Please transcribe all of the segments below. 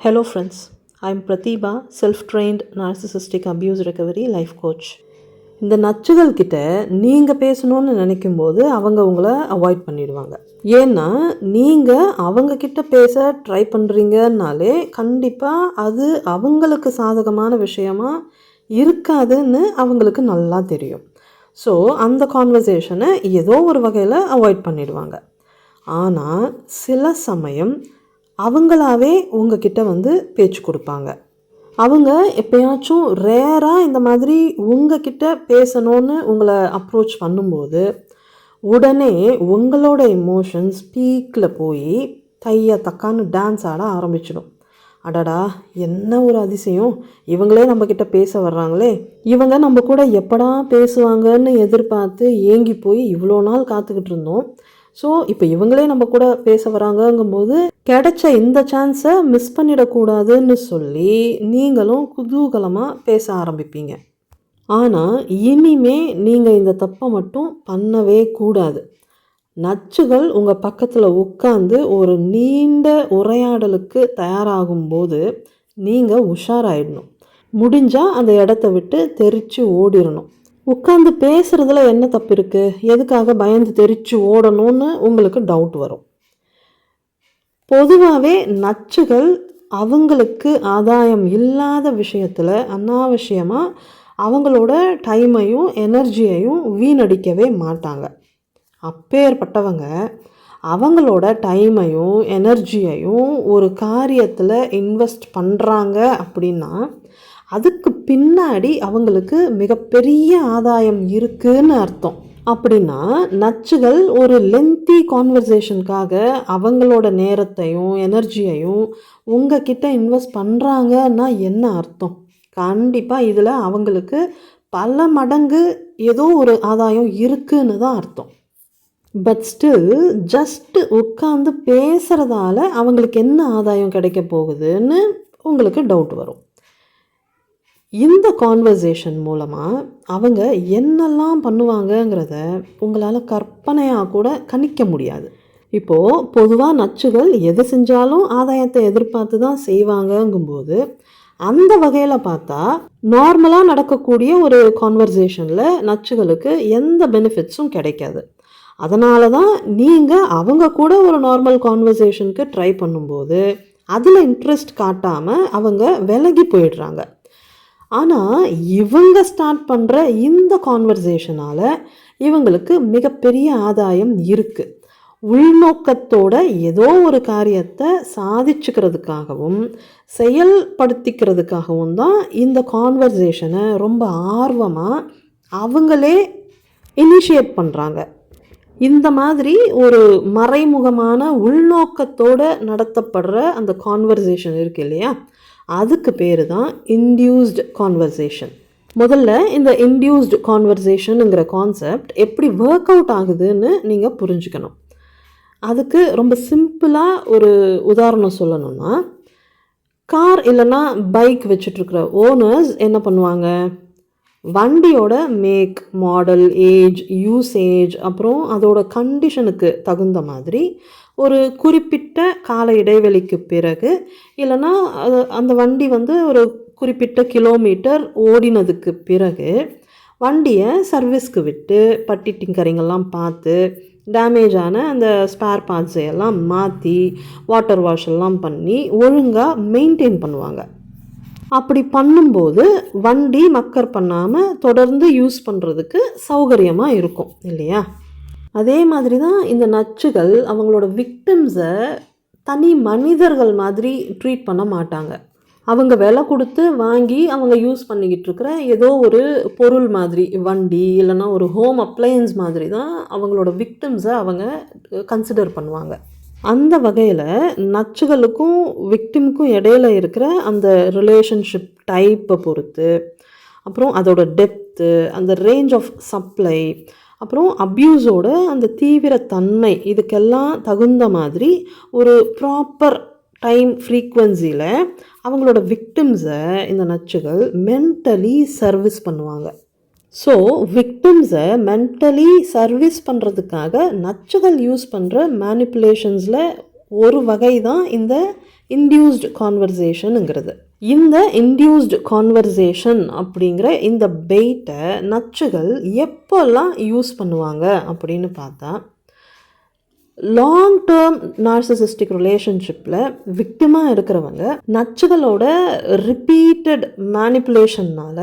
Hello, friends. I'm Pratibha, self trained narcissistic abuse recovery life coach. இந்த நச்சுகள் கிட்ட நீங்கள் பேசணும்னு நினைக்கும்போது அவங்க உங்களை அவாய்ட் பண்ணிடுவாங்க ஏன்னா நீங்கள் அவங்க கிட்ட பேச ட்ரை பண்ணுறீங்கனாலே கண்டிப்பாக அது அவங்களுக்கு சாதகமான விஷயமா இருக்காதுன்னு அவங்களுக்கு நல்லா தெரியும் ஸோ அந்த கான்வர்சேஷனை ஏதோ ஒரு வகையில் அவாய்ட் பண்ணிடுவாங்க ஆனால் சில சமயம் அவங்களாவே உங்ககிட்ட வந்து பேச்சு கொடுப்பாங்க. அவங்க எப்பயாச்சும் ரேராக இந்த மாதிரி உங்ககிட்ட பேசணும்னு உங்களை அப்ரோச் பண்ணும்போது உடனே உங்களோட எமோஷன்ஸ் பீக்கில் போய் தைய தக்கான்னு டான்ஸ் ஆட ஆரம்பிச்சிடும். அடடா என்ன ஒரு அதிசயம். இவங்களே நம்மக்கிட்ட பேச வர்றாங்களே. இவங்க நம்ம கூட எப்படா பேசுவாங்கன்னு எதிர்பார்த்து ஏங்கி போய் இவ்வளோ நாள் காத்துக்கிட்டு இருந்தோம். ஸோ இப்போ இவங்களே நம்ம கூட பேச வராங்கங்கும்போது கிடைச்ச இந்த சான்ஸை மிஸ் பண்ணிடக்கூடாதுன்னு சொல்லி நீங்களும் குதூகலமாக பேச ஆரம்பிப்பீங்க. ஆனால் இனிமே நீங்கள் இந்த தப்பை மட்டும் பண்ணவே கூடாது. நச்சுகள் உங்கள் பக்கத்தில் உட்காந்து ஒரு நீண்ட உரையாடலுக்கு தயாராகும்போது நீங்கள் உஷாராயிடணும். முடிஞ்சால் அந்த இடத்த விட்டு தெரித்து ஓடிடணும் உட்காந்து பேசுகிறதுல என்ன தப்பு இருக்குது எதுக்காக பயந்து தெரிச்சு ஓடணும்னு உங்களுக்கு டவுட் வரும். பொதுவாகவே நச்சுகள் அவங்களுக்கு ஆதாயம் இல்லாத விஷயத்தில் அனாவசியமாக அவங்களோட டைமையும் எனர்ஜியையும் வீணடிக்கவே மாட்டாங்க. அப்பேற்பட்டவங்க அவங்களோட டைமையும் எனர்ஜியையும் ஒரு காரியத்தில் இன்வெஸ்ட் பண்ணுறாங்க அப்படின்னா அதுக்கு பின்னாடி அவங்களுக்கு மிகப்பெரிய ஆதாயம் இருக்குன்னு அர்த்தம். அப்படின்னா நச்சுகள் ஒரு லென்த்தி கான்வர்சேஷனுக்காக அவங்களோட நேரத்தையும் எனர்ஜியையும் உங்ககிட்ட இன்வெஸ்ட் பண்ணுறாங்கன்னா என்ன அர்த்தம்? கண்டிப்பாக இதில் அவங்களுக்கு பல மடங்கு ஏதோ ஒரு ஆதாயம் இருக்குன்னு தான் அர்த்தம். பட் ஸ்டில் ஜஸ்ட்டு உட்காந்து பேசுகிறதால அவங்களுக்கு என்ன ஆதாயம் கிடைக்க போகுதுன்னு உங்களுக்கு டவுட் வரும். இந்த கான்வர்சேஷன் மூலமாக அவங்க என்னெல்லாம் பண்ணுவாங்கங்கிறத உங்களால் கற்பனையாக கூட கணிக்க முடியாது. இப்போது பொதுவாக நச்சுகள் எது செஞ்சாலும் ஆதாயத்தை எதிர்பார்த்து தான் செய்வாங்கங்கும்போது அந்த வகையில் பார்த்தா நார்மலாக நடக்கக்கூடிய ஒரு கான்வர்சேஷனில் நச்சுகளுக்கு எந்த பெனிஃபிட்ஸும் கிடைக்காது. அதனால தான் நீங்கள் அவங்க கூட ஒரு நார்மல் கான்வர்சேஷனுக்கு ட்ரை பண்ணும்போது அதில் இன்ட்ரெஸ்ட் காட்டாமல் அவங்க விலகி போயிடுறாங்க. ஆனால் இவங்க ஸ்டார்ட் பண்ணுற இந்த கான்வர்சேஷனால் இவங்களுக்கு மிகப்பெரிய ஆதாயம் இருக்குது உள்நோக்கத்தோட ஏதோ ஒரு காரியத்தை சாதிச்சுக்கிறதுக்காகவும் செயல்படுத்திக்கிறதுக்காகவும் தான் இந்த கான்வர்சேஷனை ரொம்ப ஆர்வமாக அவங்களே இனிஷியேட் பண்ணுறாங்க இந்த மாதிரி ஒரு மறைமுகமான உள்நோக்கத்தோடு நடத்தப்படுற அந்த கான்வர்சேஷன் இருக்கு இல்லையா? அதுக்கு பேர் தான் இன்டியூஸ்டு கான்வர்சேஷன் முதல்ல இந்த இன்டியூஸ்டு கான்வர்சேஷனுங்கிற கான்செப்ட் எப்படி ஒர்க் அவுட் ஆகுதுன்னு நீங்கள் புரிஞ்சுக்கணும். அதுக்கு ரொம்ப சிம்பிளாக ஒரு உதாரணம் சொல்லணும்னா கார் இல்லைன்னா பைக் வச்சுட்ருக்கிற ஓனர்ஸ் என்ன பண்ணுவாங்க? வண்டியோட மேக் மாடல் ஏஜ் யூசேஜ் அப்புறம் அதோட கண்டிஷனுக்கு தகுந்த மாதிரி ஒரு குறிப்பிட்ட கால இடைவெளிக்கு பிறகு இல்லைன்னா அது அந்த வண்டி வந்து ஒரு குறிப்பிட்ட கிலோமீட்டர் ஓடினதுக்கு பிறகு வண்டியை சர்வீஸ்க்கு விட்டு பட்டி டிங்கரிங்கெல்லாம் பார்த்து டேமேஜ் ஆன அந்த ஸ்பேர் பார்ட்ஸை எல்லாம் மாற்றி வாட்டர் வாஷ் எல்லாம் பண்ணி ஒழுங்காக மெயின்டைன் பண்ணுவாங்க. அப்படி பண்ணும்போது வண்டி மக்கர் பண்ணாமல் தொடர்ந்து யூஸ் பண்ணுறதுக்கு சௌகரியமாக இருக்கும் இல்லையா? அதே மாதிரி தான் இந்த நச்சுகள் அவங்களோட விக்டிம்ஸை தனி மனிதர்கள் மாதிரி ட்ரீட் பண்ண மாட்டாங்க. அவங்க விலை கொடுத்து வாங்கி அவங்க யூஸ் பண்ணிக்கிட்டு இருக்கிற ஏதோ ஒரு பொருள் மாதிரி வண்டி இல்லைன்னா ஒரு ஹோம் அப்ளையன்ஸ் மாதிரி தான் அவங்களோட விக்டிம்ஸை அவங்க கன்சிடர் பண்ணுவாங்க. அந்த வகையில் நச்சுகளுக்கும் விக்டிமுக்கும் இடையில இருக்கிற அந்த ரிலேஷன்ஷிப் டைப்பை பொறுத்து அப்புறம் அதோட டெப்த்து அந்த ரேஞ்ச் ஆஃப் சப்ளை அப்புறம் அப்யூஸோட அந்த தீவிர தன்மை இதுக்கெல்லாம் தகுந்த மாதிரி ஒரு ப்ராப்பர் டைம் ஃப்ரீக்குவென்சியில் அவங்களோட விக்டிம்ஸை இந்த நச்சுகள் மென்டலி சர்வீஸ் பண்ணுவாங்க. ஸோ விக்டிம்ஸை மென்டலி சர்வீஸ் பண்ணுறதுக்காக நச்சுகள் யூஸ் பண்ணுற மேனிப்புலேஷன்ஸில் ஒரு வகை தான் இந்த இன்டியூஸ்டு கான்வர்சேஷனுங்கிறது இந்த இன்டியூஸ்டு கான்வர்சேஷன் அப்படிங்கிற இந்த பெயிட்டை நச்சுகள் எப்போல்லாம் யூஸ் பண்ணுவாங்க அப்படின்னு பார்த்தா லாங் டேர்ம் நார்சசிஸ்டிக் ரிலேஷன்ஷிப்பில் விக்டிமாக இருக்கிறவங்க நச்சுகளோட ரிப்பீட்டட் மேனிப்புலேஷன்னால்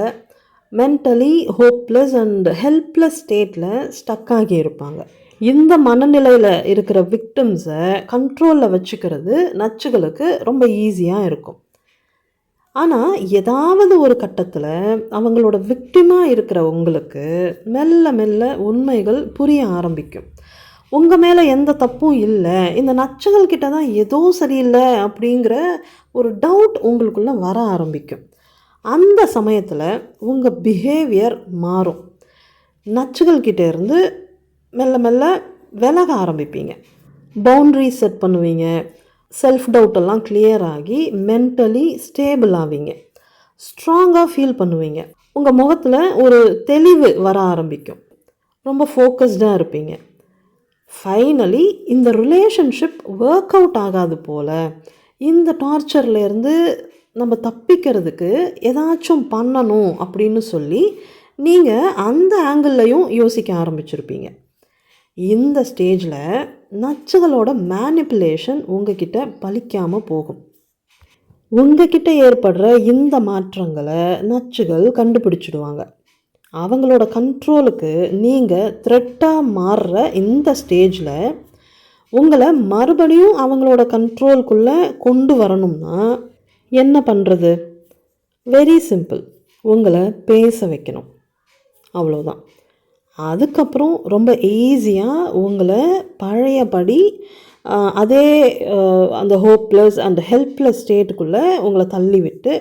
மென்டலி ஹோப்லெஸ் அண்ட் ஹெல்ப்லெஸ் ஸ்டேட்டில் ஸ்டக் ஆகி இருப்பாங்க. இந்த மனநிலையில் இருக்கிற விக்டிம்ஸை கண்ட்ரோலில் வச்சுக்கிறது நச்சுகளுக்கு ரொம்ப ஈஸியாக இருக்கும். ஆனால் ஏதாவது ஒரு கட்டத்தில் அவங்களோட விக்டிமாக இருக்கிற உங்களுக்கு மெல்ல மெல்ல உண்மைகள் புரிய ஆரம்பிக்கும். உங்கள் மேலே எந்த தப்பும் இல்லை. இந்த நச்சுகள் கிட்ட தான் ஏதோ சரியில்லை அப்படிங்கிற ஒரு டவுட் உங்களுக்குள்ளே வர ஆரம்பிக்கும். அந்த சமயத்தில் உங்கள் பிஹேவியர் மாறும். நச்சுகள்கிட்ட இருந்து மெல்ல மெல்ல விலக ஆரம்பிப்பீங்க. பவுண்ட்ரி செட் பண்ணுவீங்க. செல்ஃப் டவுட்டெல்லாம் கிளியர் ஆகி மென்டலி ஸ்டேபிள் ஆவீங்க. ஸ்ட்ராங்காக ஃபீல் பண்ணுவீங்க. உங்கள் முகத்தில் ஒரு தெளிவு வர ஆரம்பிக்கும். ரொம்ப ஃபோக்கஸ்டாக இருப்பீங்க. ஃபைனலி இந்த ரிலேஷன்ஷிப் ஒர்க் அவுட் ஆகாது போல் இந்த டார்ச்சர்லேருந்து நம்ம தப்பிக்கிறதுக்கு ஏதாச்சும் பண்ணணும் அப்படின்னு சொல்லி நீங்கள் அந்த ஆங்கிள்லையும் யோசிக்க ஆரம்பிச்சிருப்பீங்க. இந்த ஸ்டேஜில் நச்சுகளோட மேனிப்புலேஷன் உங்ககிட்ட பலிக்காமல் போகும். உங்ககிட்ட ஏற்படுற இந்த மாற்றங்களை நச்சுகள் கண்டுபிடிச்சிடுவாங்க. அவங்களோட கண்ட்ரோலுக்கு நீங்கள் த்ரெட்டாக மாறுற இந்த ஸ்டேஜில் உங்களை மறுபடியும் அவங்களோட கண்ட்ரோலுக்குள்ளே கொண்டு வரணும்னா என்ன பண்ணுறது வெரி சிம்பிள் உங்களை பேச வைக்கணும். அவ்வளோதான் அதுக்கப்புறம் ரொம்ப ஈஸியாக உங்களை பழையபடி அதே அந்த ஹோப்லெஸ் அந்த ஹெல்ப்லெஸ் ஸ்டேட்டுக்குள்ளே உங்களை தள்ளி விட்டு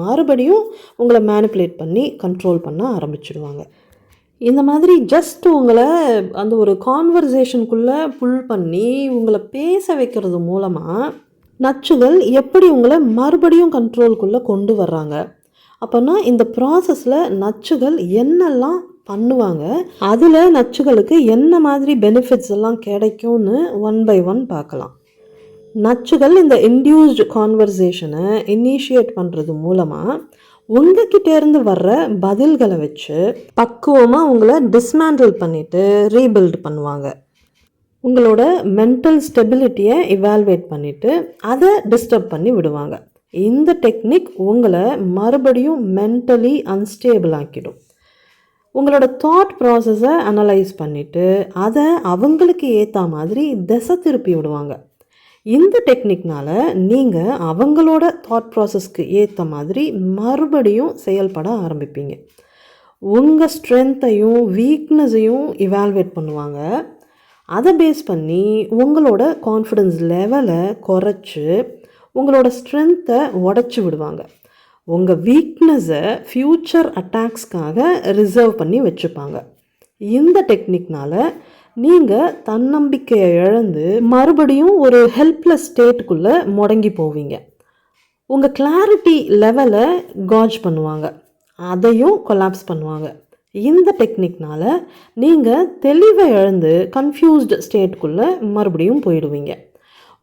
மறுபடியும் உங்களை மேனிப்புலேட் பண்ணி கண்ட்ரோல் பண்ண ஆரம்பிச்சிடுவாங்க. இந்த மாதிரி ஜஸ்ட் உங்களை அந்த ஒரு கான்வர்சேஷனுக்குள்ளே புல் பண்ணி உங்களை பேச வைக்கிறது மூலமாக நச்சுகள் எப்படி உங்களை மறுபடியும் கண்ட்ரோல்குள்ளே கொண்டு வர்றாங்க? அப்போனா இந்த ப்ராசஸில் நச்சுகள் என்னெல்லாம் பண்ணுவாங்க. அதில் நச்சுகளுக்கு என்ன மாதிரி பெனிஃபிட்ஸ் எல்லாம் கிடைக்கும்னு ஒன் பை ஒன் பார்க்கலாம். நச்சுகள் இந்த இன்டியூஸ்டு கான்வர்சேஷனை இனிஷியேட் பண்ணுறது மூலமாக உங்ககிட்டேருந்து வர்ற பதில்களை வச்சு பக்குவமாக உங்களை டிஸ்மேண்டில் பண்ணிவிட்டு ரீபில்ட் பண்ணுவாங்க. உங்களோட மென்டல் ஸ்டெபிலிட்டியை இவால்வேட் பண்ணிவிட்டு அதை டிஸ்டர்ப் பண்ணி விடுவாங்க. இந்த டெக்னிக் உங்களை மறுபடியும் மென்டலி அன்ஸ்டேபிள் ஆக்கிடும். உங்களோட தாட் ப்ராசஸை அனலைஸ் பண்ணிவிட்டு அதை அவங்களுக்கு ஏற்ற மாதிரி திசை திருப்பி விடுவாங்க. இந்த டெக்னிக்னால் நீங்கள் அவங்களோட தாட் ப்ராசஸ்க்கு ஏற்ற மாதிரி மறுபடியும் செயல்பட ஆரம்பிப்பீங்க. உங்கள் ஸ்ட்ரென்த்தையும் வீக்னஸையும் இவால்வேட் பண்ணுவாங்க. அதை பேஸ் பண்ணி உங்களோட கான்ஃபிடென்ஸ் லெவலை குறைச்சி உங்களோட ஸ்ட்ரென்த்தை உடச்சி விடுவாங்க. உங்கள் வீக்னஸை ஃப்யூச்சர் அட்டாக்ஸ்க்காக ரிசர்வ் பண்ணி வச்சுப்பாங்க. இந்த டெக்னிக்னால் நீங்கள் தன்னம்பிக்கையை இழந்து மறுபடியும் ஒரு ஹெல்ப்லெஸ் ஸ்டேட்டுக்குள்ளே முடங்கி போவீங்க. உங்கள் கிளாரிட்டி லெவலை காஜ் பண்ணுவாங்க. அதையும் கொலாப்ஸ் பண்ணுவாங்க. இந்த டெக்னிக்னால் நீங்கள் தெளிவை இழந்து கன்ஃபியூஸ்டு ஸ்டேட்டுக்குள்ளே மறுபடியும் போயிடுவீங்க.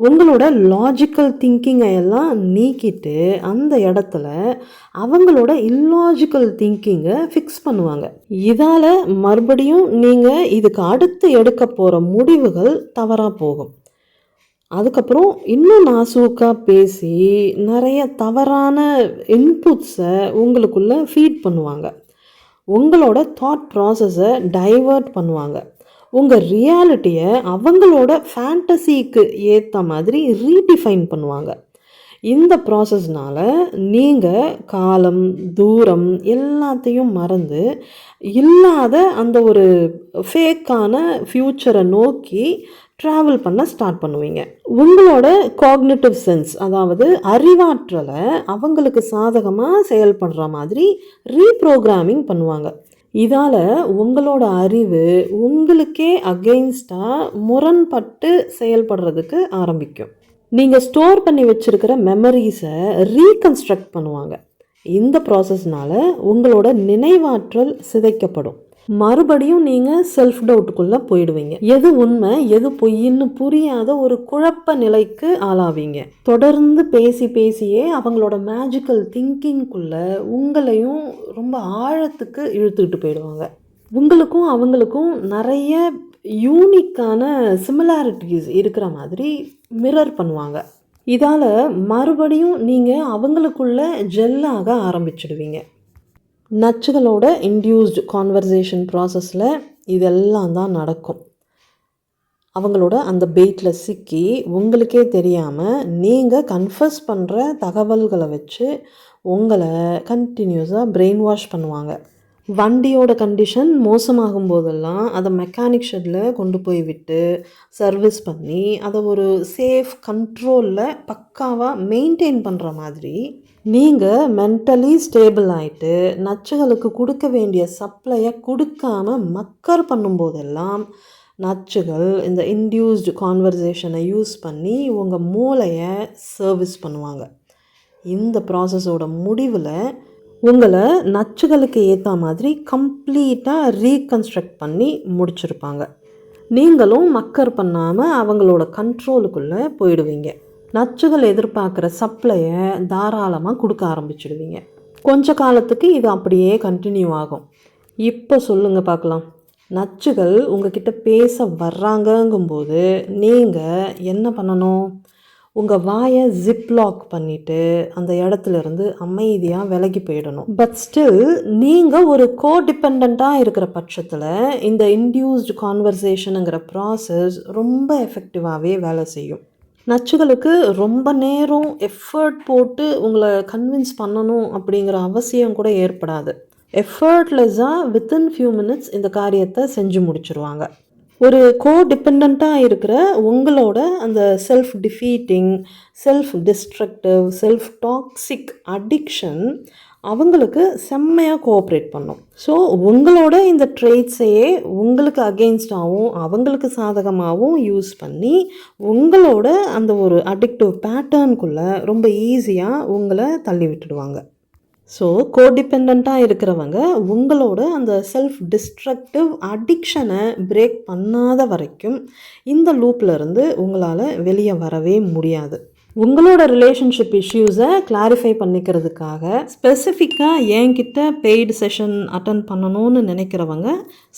உங்களோட லாஜிக்கல் திங்கிங்கை எல்லாம் நீக்கிட்டு அந்த இடத்துல அவங்களோட இல்லாஜிக்கல் திங்கிங்கை ஃபிக்ஸ் பண்ணுவாங்க. இதால் மறுபடியும் நீங்கள் இதுக்கு அடுத்து எடுக்க போகிற முடிவுகள் தவறாக போகும். அதுக்கப்புறம் இன்னும் நாசூக்காக பேசி நிறைய தவறான இன்புட்ஸை உங்களுக்குள்ளே ஃபீட் பண்ணுவாங்க. உங்களோட தாட் ப்ராசஸை டைவர்ட் பண்ணுவாங்க. உங்கள் ரியாலிட்டியை அவங்களோட ஃபேண்டசிக்கு ஏற்ற மாதிரி ரீடிஃபைன் பண்ணுவாங்க. இந்த ப்ராசஸ்னால் நீங்கள் காலம் தூரம் எல்லாத்தையும் மறந்து இல்லாத அந்த ஒரு ஃபேக்கான ஃப்யூச்சரை நோக்கி ட்ராவல் பண்ண ஸ்டார்ட் பண்ணுவீங்க. உங்களோட காக்னேட்டிவ் சென்ஸ் அதாவது அறிவாற்றலை அவங்களுக்கு சாதகமாக செயல்படுற மாதிரி ரீப்ரோக்ராமிங் பண்ணுவாங்க. இதால் உங்களோட அறிவு உங்களுக்கே அகெயின்ஸ்டாக முரண்பட்டு செயல்படுறதுக்கு ஆரம்பிக்கும். நீங்கள் ஸ்டோர் பண்ணி வச்சுருக்கிற மெமரிஸை ரீகன்ஸ்ட்ரக்ட் பண்ணுவாங்க. இந்த ப்ராசஸ்னால உங்களோட நினைவாற்றல் சிதைக்கப்படும். மறுபடியும் நீங்கள் செல்ஃப் டவுட்டுக்குள்ளே போயிடுவீங்க. எது உண்மை எது பொய்ன்னு புரியாத ஒரு குழப்ப நிலைக்கு ஆளாவீங்க. தொடர்ந்து பேசி பேசியே அவங்களோட மேஜிக்கல் திங்கிங்குள்ளே உங்களையும் ரொம்ப ஆழத்துக்கு இழுத்துக்கிட்டு போயிடுவாங்க. உங்களுக்கும் அவங்களுக்கும் நிறைய யூனிக்கான சிமிலாரிட்டிஸ் இருக்கிற மாதிரி மிரர் பண்ணுவாங்க. இதால் மறுபடியும் நீங்கள் அவங்களுக்குள்ள ஜெல்லாக ஆரம்பிச்சிடுவீங்க. நச்சுகளோட இன்டியூஸ்டு கான்வர்சேஷன் ப்ராசஸில் இதெல்லாம் தான் நடக்கும். அவங்களோட அந்த பெயிட்டில் சிக்கி உங்களுக்கே தெரியாமல் நீங்கள் கன்ஃபஸ் பண்ணுற தகவல்களை வச்சு உங்களை கண்டினியூஸாக பிரெயின் வாஷ் பண்ணுவாங்க. வண்டியோட கண்டிஷன் மோசமாகும் போதெல்லாம் அதை மெக்கானிக் ஷெட்டில் கொண்டு போய் விட்டு சர்வீஸ் பண்ணி அதை ஒரு சேஃப் கண்ட்ரோலில் பக்காவாக மெயின்டைன் பண்ணுற மாதிரி நீங்கள் மென்டலி ஸ்டேபிள் ஆகிட்டு நச்சுகளுக்கு கொடுக்க வேண்டிய சப்ளையை கொடுக்காம மக்கர் பண்ணும்போதெல்லாம் நச்சுகள் இந்த இன்டியூஸ்டு கான்வர்சேஷனை யூஸ் பண்ணி உங்கள் மூளையை சர்வீஸ் பண்ணுவாங்க. இந்த ப்ராசஸோட முடிவில் உங்களை நச்சுகளுக்கு ஏற்ற மாதிரி கம்ப்ளீட்டாக ரீகன்ஸ்ட்ரக்ட் பண்ணி முடிச்சிருப்பாங்க. நீங்களும் மக்கர் பண்ணாமல் அவங்களோட கண்ட்ரோலுக்குள்ளே போயிடுவீங்க. நச்சுகள் எதிர்பார்க்குற சப்ளையை தாராளமாக கொடுக்க ஆரம்பிச்சிடுவீங்க. கொஞ்ச காலத்துக்கு இது அப்படியே கண்டினியூ ஆகும். இப்போ சொல்லுங்கள் பார்க்கலாம். நச்சுகள் உங்ககிட்ட பேச வர்றாங்கங்கும்போது நீங்கள் என்ன பண்ணணும்? உங்கள் வாயை ஜிப் லாக் பண்ணிவிட்டு அந்த இடத்துல இருந்து அமைதியாக விலகி போயிடணும். பட் ஸ்டில் நீங்கள் ஒரு கோ டிபெண்ட்டாக இருக்கிற பட்சத்தில் இந்த இன்டியூஸ்டு கான்வர்சேஷனுங்கிற ப்ராசஸ் ரொம்ப எஃபெக்டிவாகவே வேலை செய்யும். நச்சுகளுக்கு ரொம்ப நேரம் எஃபர்ட் போட்டு உங்களை கன்வின்ஸ் பண்ணணும் அப்படிங்கிற அவசியம் கூட ஏற்படாது. எஃபர்ட்லெஸ்ஸாக வித்தின் ஃபியூ மினிட்ஸ் இந்த காரியத்தை செஞ்சு முடிச்சிருவாங்க. ஒரு கோ டிபெண்ட்டாக இருக்கிற உங்களோட அந்த self defeating self destructive self toxic addiction அவங்களுக்கு செம்மையாக கோஆப்ரேட் பண்ணும். ஸோ உங்களோட இந்த ட்ரேட்ஸையே உங்களுக்கு அகெயின்ஸ்டாகவும் அவங்களுக்கு சாதகமாகவும் யூஸ் பண்ணி உங்களோட அந்த ஒரு அடிக்டிவ் பேட்டர்னுக்குள்ளே ரொம்ப ஈஸியாக உங்களை தள்ளி விட்டுடுவாங்க. ஸோ கோடிபெண்ட்டாக இருக்கிறவங்க உங்களோட அந்த செல்ஃப் டிஸ்ட்ரக்டிவ் அடிக்ஷனை பிரேக் பண்ணாத வரைக்கும் இந்த லூப்லேருந்து உங்களால் வெளியே வரவே முடியாது. உங்களோட ரிலேஷன்ஷிப் இஷ்யூஸை கிளாரிஃபை பண்ணிக்கிறதுக்காக ஸ்பெசிஃபிக்காக என்கிட்ட பெய்டு செஷன் அட்டன் பண்ணணும்னு நினைக்கிறவங்க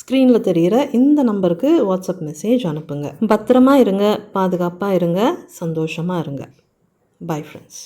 ஸ்க்ரீனில் தெரிகிற இந்த நம்பருக்கு வாட்ஸ்அப் மெசேஜ் அனுப்புங்க. பத்திரமா இருங்க பாதுகாப்பாக இருங்க சந்தோஷமாக இருங்க. Bye friends